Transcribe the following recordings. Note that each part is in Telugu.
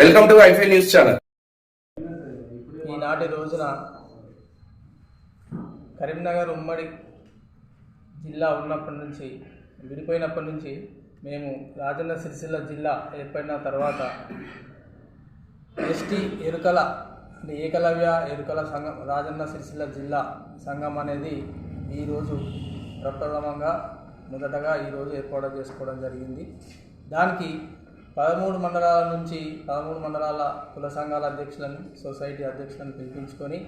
వెల్కమ్ టు ఐఫై న్యూస్ ఛానల్ ఈనాటి రోజున కరీంనగర్ ఉమ్మడి జిల్లా ఉన్నప్పటి నుంచి విడిపోయినప్పటి నుంచి మేము రాజన్న సిరిసిల్ల జిల్లా ఏర్పడిన తర్వాత ఎస్టీ ఎరుకల అంటే ఏకలవ్య ఎరుకల సంఘం రాజన్న సిరిసిల్ల జిల్లా సంఘం అనేది ఈరోజు ప్రప్రథమంగా మొదటగా ఈరోజు ఏర్పాటు చేసుకోవడం జరిగింది. దానికి పదమూడు మండలాల నుంచి పదమూడు మండలాల కుల సంఘాల అధ్యక్షులను సొసైటీ అధ్యక్షులను పిలిపించుకొని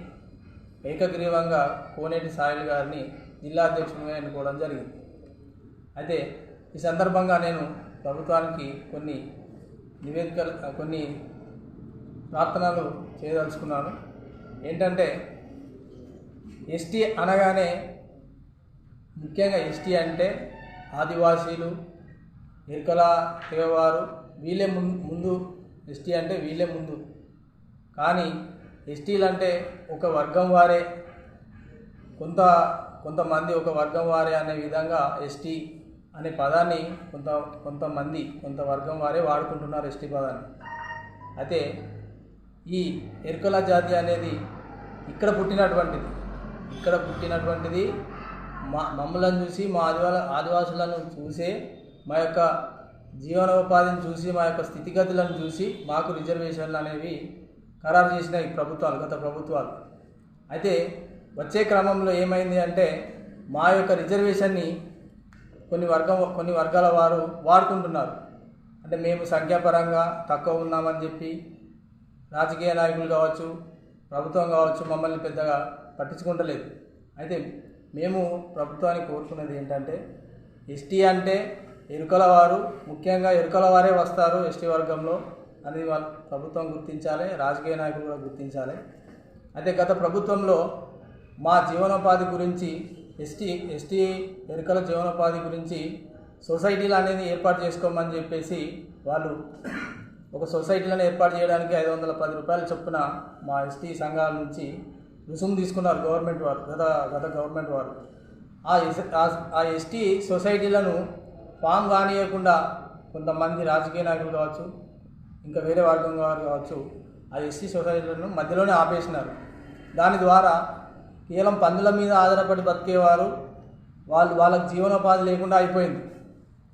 ఏకగ్రీవంగా కోనేటి సాయిల్ గారిని జిల్లా అధ్యక్షునిగా ఎన్నుకోవడం జరిగింది. అయితే ఈ సందర్భంగా నేను ప్రభుత్వానికి కొన్ని నివేదికలు కొన్ని ప్రార్థనలు చేయదలుచుకున్నాను. ఏంటంటే ఎస్టీ అనగానే ముఖ్యంగా ఎస్టీ అంటే ఆదివాసీలు ఇరుకల తెగవారు వీళ్ళే ముందు ముందు ఎస్టీ అంటే వీళ్ళే ముందు. కానీ ఎస్టీలు అంటే ఒక వర్గం వారే. కొంత కొంతమంది ఒక వర్గం వారే అనే విధంగా ఎస్టీ అనే పదాన్ని కొంత కొంతమంది కొంత వర్గం వారే వాడుకుంటున్నారు ఎస్టీ పదాన్ని. అయితే ఈ ఎరుకల జాతి అనేది ఇక్కడ పుట్టినటువంటిది. ఇక్కడ పుట్టినటువంటిది మా మమ్మలను చూసి మా ఆదివా ఆదివాసులను చూసే మా యొక్క జీవనోపాధిని చూసి మా యొక్క స్థితిగతులను చూసి మాకు రిజర్వేషన్లు అనేవి ఖరారు చేసిన ఈ ప్రభుత్వాలు గత ప్రభుత్వాలు. అయితే వచ్చే క్రమంలో ఏమైంది అంటే మా యొక్క రిజర్వేషన్ని కొన్ని వర్గం కొన్ని వర్గాల వారు వాడుకుంటున్నారు. అంటే మేము సంఖ్యాపరంగా తక్కువ ఉన్నామని చెప్పి రాజకీయ నాయకులు కావచ్చు ప్రభుత్వం కావచ్చు మమ్మల్ని పెద్దగా పట్టించుకుంటలేదు. అయితే మేము ప్రభుత్వానికి కోరుకున్నది ఏంటంటే ఎస్టీ అంటే ఎరుకల వారు ముఖ్యంగా ఎరుకల వారే వస్తారు ఎస్టీ వర్గంలో అనేది వాళ్ళు ప్రభుత్వం గుర్తించాలి రాజకీయ నాయకులు కూడా గుర్తించాలి. అయితే గత ప్రభుత్వంలో మా జీవనోపాధి గురించి ఎస్టీ ఎస్టీ ఎరుకల జీవనోపాధి గురించి సొసైటీలు అనేది ఏర్పాటు చేసుకోమని చెప్పేసి వాళ్ళు ఒక సొసైటీలను ఏర్పాటు చేయడానికి ఐదు వందల పది రూపాయల చొప్పున మా ఎస్టీ సంఘాల నుంచి రుసుము తీసుకున్నారు గవర్నమెంట్ వారు గత గత గవర్నమెంట్ వారు. ఆ ఎస్- ఆ- ఆ ఎస్టీ సొసైటీలను ఫామ్ కానియకుండా కొంతమంది రాజకీయ నాయకులు కావచ్చు ఇంకా వేరే వర్గం వారు కావచ్చు ఆ ఎస్సీ సొసైటీలను మధ్యలోనే ఆపేసినారు. దాని ద్వారా కేవలం పందుల మీద ఆధారపడి బతికేవారు వాళ్ళు వాళ్ళకి జీవనోపాధి లేకుండా అయిపోయింది.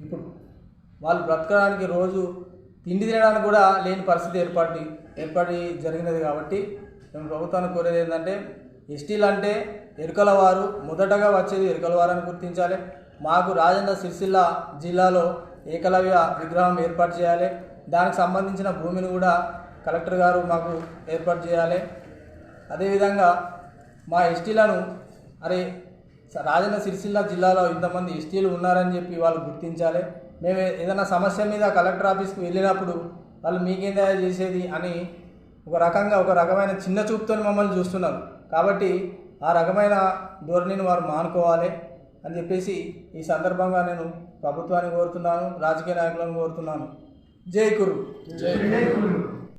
ఇప్పుడు వాళ్ళు బ్రతకడానికి రోజు తిండి తినడానికి కూడా లేని పరిస్థితి ఏర్పడి ఏర్పడి జరిగినది కాబట్టి మేము ప్రభుత్వాన్ని కోరేది ఏంటంటే ఎస్టీలు అంటే ఎరుకల వారు మొదటగా వచ్చేది ఎరుకల వారని గుర్తించాలి. మాకు రాజన్న సిరిసిల్ల జిల్లాలో ఏకలవ్య విగ్రహం ఏర్పాటు చేయాలి. దానికి సంబంధించిన భూమిని కూడా కలెక్టర్ గారు మాకు ఏర్పాటు చేయాలి. అదేవిధంగా మా ఎస్టీలను అరే స- రాజన్న సిరిసిల్ల జిల్లాలో ఇంతమంది ఎస్టీలు ఉన్నారని చెప్పి వాళ్ళు గుర్తించాలి. మేము ఏదైనా సమస్య మీద కలెక్టర్ ఆఫీస్కి వెళ్ళినప్పుడు వాళ్ళు మీకేందా చేసేది అని ఒక రకంగా ఒక రకమైన చిన్న చూపుతో మమ్మల్ని చూస్తున్నారు. కాబట్టి ఆ రకమైన ధోరణిని వారు మానుకోవాలి. అని చెప్పేసి ఈ సందర్భంగా నేను ప్రభుత్వాన్ని కోరుతున్నాను రాజకీయ నాయకులను కోరుతున్నాను. జై కురు జై